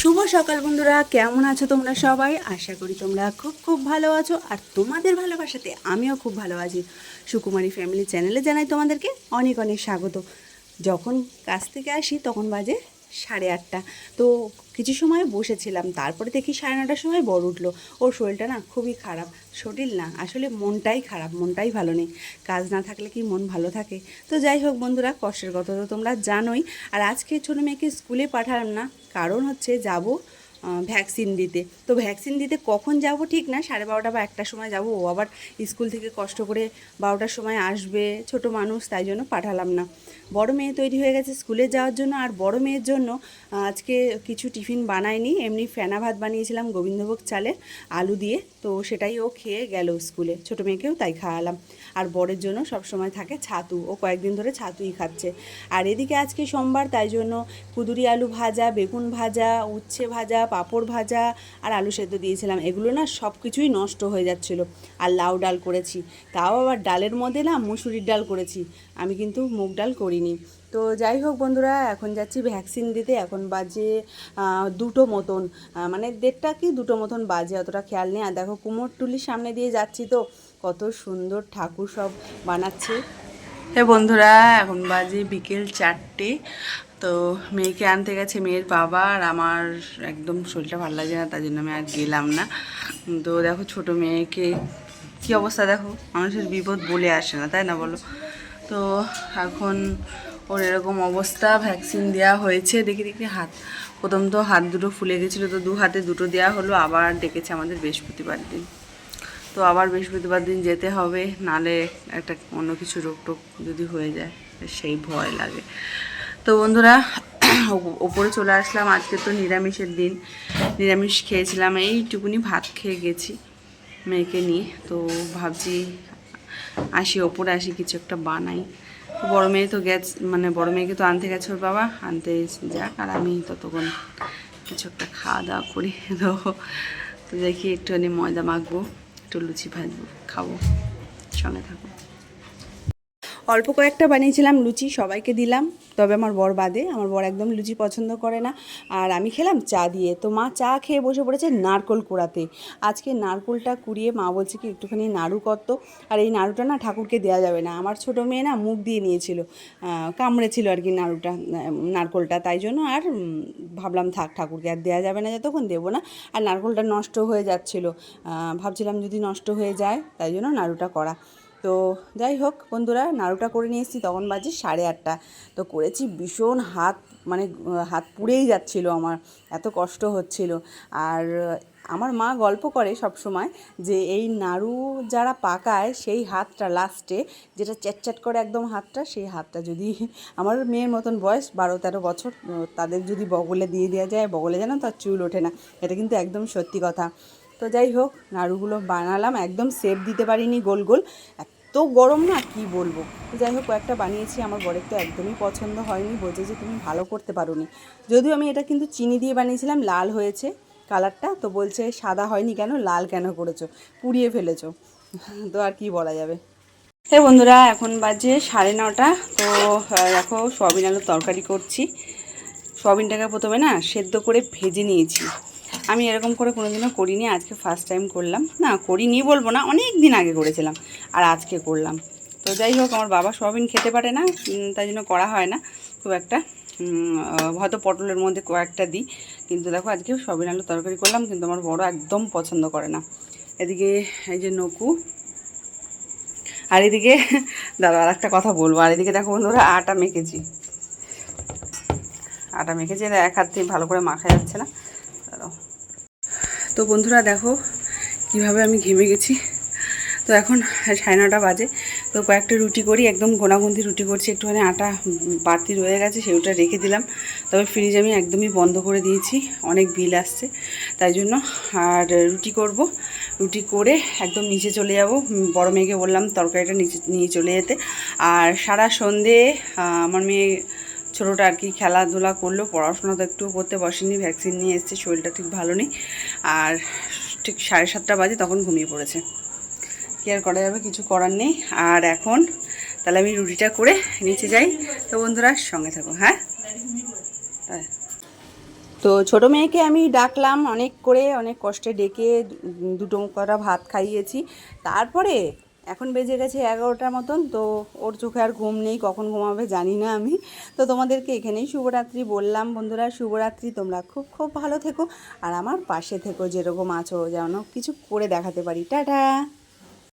শুভ সকাল বন্ধুরা, কেমন আছো তোমরা সবাই? আশা করি তোমরা খুব খুব ভালো আছো, আর তোমাদের ভালোবাসাতে আমিও খুব ভালো আছি। সুকুমারী ফ্যামিলি চ্যানেলে জানাই তোমাদেরকে অনেক অনেক স্বাগত। যখন কাজ থেকে আসি, তখন বাজে সাড়ে আটটা। তো কিছু সময় বসেছিলাম, তারপরে দেখি সাড়ে নটার সময় বড় উঠল। ওর শরীরটা না খুবই খারাপ, শরীর না, আসলে মনটাই খারাপ, মনটাই ভালো নেই। কাজ না থাকলে কি মন ভালো থাকে? তো যাই হোক বন্ধুরা, কষ্টের কথা তো তোমরা জানোই। আর আজকে ছোটো মেয়েকে স্কুলে পাঠালাম না, কারণ হচ্ছে যাব ভ্যাকসিন দিতে। তো ভ্যাকসিন দিতে কখন যাব ঠিক না, সাড়ে বারোটা বা একটার সময় যাব, ও আবার স্কুল থেকে কষ্ট করে বারোটার সময় আসবে, ছোট মানুষ, তাই জন্য পাঠালাম না। বড় মেয়ে তৈরি হয়ে গেছে স্কুলে যাওয়ার জন্য, আর বড় মেয়ের জন্য আজকে কিছু টিফিন বানাইনি এমনি ফেনা ভাত বানিয়েছিলাম গোবিন্দভোগ চালের আলু দিয়ে, তো সেটাই ও খেয়ে গেল স্কুলে ছোট মেয়েকেও তাই খাওয়ালাম। আর বড়ের জন্য সব সময় থাকে ছাতু, ও কয়েকদিন ধরে ছাতুই খাচ্ছে। আর এদিকে আজকে সোমবার, তাই জন্য কুদুরি আলু ভাজা, বেগুন ভাজা, উচ্ছে ভাজা পাঁপড় ভাজা আর আলু সেদ্ধ দিয়েছিলাম। এগুলো না সব কিছুই নষ্ট হয়ে যাচ্ছিল। আর লাউ ডাল করেছি। তাও আবার ডালের মধ্যে না মুসুরির ডাল করেছি। আমি কিন্তু মুগ ডাল করিনি। তো যাই হোক বন্ধুরা, এখন যাচ্ছি ভ্যাকসিন দিতে। এখন বাজে দুটো মতন। মানে দেড়টা কি দুটো মতন বাজে, অতটা খেয়াল নেই। আর দেখো কুমোরটুলির সামনে দিয়ে যাচ্ছি তো। কত সুন্দর ঠাকুর সব বানাচ্ছে। হ্যাঁ বন্ধুরা, এখন বাজে বিকেল চারটে। তো মেয়েকে আনতে গেছে মেয়ের বাবা আর আমার একদম শরীরটা ভালো লাগে না, তার জন্য আমি আর গেলাম না। তো দেখো ছোট মেয়েকে কি অবস্থা দেখো, মানুষের বিপদ বলে আসে না, তাই না বলো? তো এখন ওর এরকম অবস্থা ভ্যাকসিন দেওয়া হয়েছে, দেখি দেখি হাত, প্রথম তো হাত দুটো ফুলে গেছিল, তো দু হাতে দুটো দেওয়া হলো, আবার ডেকেছে আমাদের বৃহস্পতিবার দিন। তো আবার বৃহস্পতিবার দিন যেতে হবে, নালে একটা অন্য কিছু রোগ টোগ যদি হয়ে যায়, সেই ভয় লাগে। তো বন্ধুরা, ওপ- ওপরে চলে আসলাম। আজকে তো নিরামিষের দিন। নিরামিষ খেয়েছিলাম। এইটুকুনি ভাত খেয়ে গেছি মেয়েকে নিয়ে। তো ভাবছি আসি, ওপরে আসি, কিছু একটা বানাই। বড় মেয়ে তো গেছ মানে বড় মেয়েকে তো আনতে গেছে ওর বাবা। আনতে যাক, আর আমি ততক্ষণ কিছু একটা খাওয়া দাওয়া করি। তো তো দেখি একটুখানি ময়দা মাখবো, একটু লুচি ভাজবো, খাব, সঙ্গে থাকব। অল্প কয়েকটা বানিয়েছিলাম, লুচি সবাইকে দিলাম। তবে আমার বর বাদে, আমার বর একদম লুচি পছন্দ করে না। আর আমি খেলাম চা দিয়ে। তো মা চা খেয়ে বসে পড়েছে নারকোল কুড়াতে। আজকে নারকোলটা কুড়িয়ে মা বলছে কি, একটুখানি নাড়ু করত আর এই নাড়ুটা না ঠাকুরকে দেওয়া যাবে না। আমার ছোটো মেয়ে না মুখ দিয়ে নিয়েছিল। কামড়েছিল আর কি নাড়ুটা নারকোলটা। তাই জন্য আর ভাবলাম থাক, ঠাকুরকে আর দেওয়া যাবে না, যতক্ষণ দেবো না। আর নারকোলটা নষ্ট হয়ে যাচ্ছিল। ভাবছিলাম যদি নষ্ট হয়ে যায়, তাই জন্য নাড়ুটা করা। তো যাই হোক, বন্ধুরা, নাড়ুটা করে নিয়ে এসেছি। তখন বাজে সাড়ে আটটা। তো করেছি, ভীষণ হাত মানে হাত পুড়েই যাচ্ছিল আমার, এত কষ্ট হচ্ছিল। আর আমার মা গল্প করে সব সময় যে, এই নাড়ু যারা পাকায়, সেই হাতটা লাস্টে যেটা চ্যাটচ্যাট করে একদম হাতটা, সেই হাতটা যদি আমার মেয়ের মতন বয়স, বারো তেরো বছর, তাদের যদি বগলে দিয়ে দেওয়া যায়, বগলে যেন তার চুল ওঠে না, এটা কিন্তু একদম সত্যি কথা। তো যাই হোক, নাড়ুগুলো বানালাম, একদম সেপ দিতে পারিনি গোল গোল। এত গরম না, কি বলব? তো যাই হোক, কয়েকটা বানিয়েছি, আমার বরের তো একদমই পছন্দ হয়নি, বলছে যে তুমি ভালো করতে পারোনি। যদিও আমি এটা কিন্তু চিনি দিয়ে বানিয়েছিলাম, লাল হয়েছে কালারটা, তো বলছে সাদা হয়নি কেন, লাল কেন করেছ? পুড়িয়ে ফেলেছো। তো আর কি বলা যাবে? হে বন্ধুরা, এখন বাজে সাড়ে নটা, তো দেখো, সয়াবিন আলুর তরকারি করছি। সয়াবিনটাকে প্রথমে না, সেদ্ধ করে ভেজে নিয়েছি। আমি এরকম করে কোনোদিনও করিনি, আজকে ফার্স্ট টাইম করলাম। না, করিনি বলব না, অনেক দিন আগে করেছিলাম, আর আজকে করলাম। তো যাই হোক, আমার বাবা সয়াবিন খেতে পারে না তাই জন্য করা হয় না। খুব একটা হয়তো পটলের মধ্যে কয়েকটা দিই। কিন্তু দেখো, আজকে সয়াবিন আলু তরকারি করলাম, কিন্তু আমার বড় একদম পছন্দ করে না। এদিকে এই যে নকু, আর এদিকে, দাদা আর একটা কথা বলব। আর এদিকে দেখো বন্ধুরা, আটা মেখেছি। আটা মেখেছি এক হাত দিয়ে ভালো করে মাখা যাচ্ছে না। তো বন্ধুরা দেখো কীভাবে আমি ঘেমে গেছি। তো এখন সাড়ে নটা বাজে। তো কয়েকটা রুটি করি, একদম গোনাগুন্দি রুটি করছি, একটুখানি আটা বাড়তি রয়ে গেছে সেটা রেখে দিলাম। তবে ফ্রিজ আমি একদমই বন্ধ করে দিয়েছি, অনেক বিল আসছে। তাই জন্য আর রুটি করব। রুটি করে একদম নিচে চলে যাব। বড় মেয়েকে বললাম তরকারিটা নিচে, নিয়ে চলে যেতে। আর সারা সন্ধে আমার মেয়ে ছোটোটা আর কি খেলাধুলা করল, পড়াশোনা তো একটু করতে বসেনি ভ্যাকসিন নিয়ে এসছে, শরীরটা ঠিক ভালো নেই। আর ঠিক সাড়ে সাতটা বাজে তখন ঘুমিয়ে পড়েছে। কি আর করা যাবে, কিছু করার নেই। আর এখন তাহলে আমি রুটিটা করে নিচে যাই। তো বন্ধুরা, সঙ্গে থাকো হ্যাঁ? হ্যাঁ। তো ছোট মেয়েকে আমি ডাকলাম, অনেক করে, অনেক কষ্টে ডেকে দুটো কটা ভাত খাইয়েছি। তারপরে এখন বেজে গেছে এগারোটার মতন, তো ওর চোখে আর ঘুম নেই, কখন ঘুমাবে জানি না আমি। তো তোমাদেরকে এখানেই শুভরাত্রি বললাম বন্ধুরা। শুভরাত্রি, তোমরা খুব খুব ভালো থেকো। আর আমার পাশে থেকো যেরকম আছো, যেন কিছু করে দেখাতে পারি। টাটা!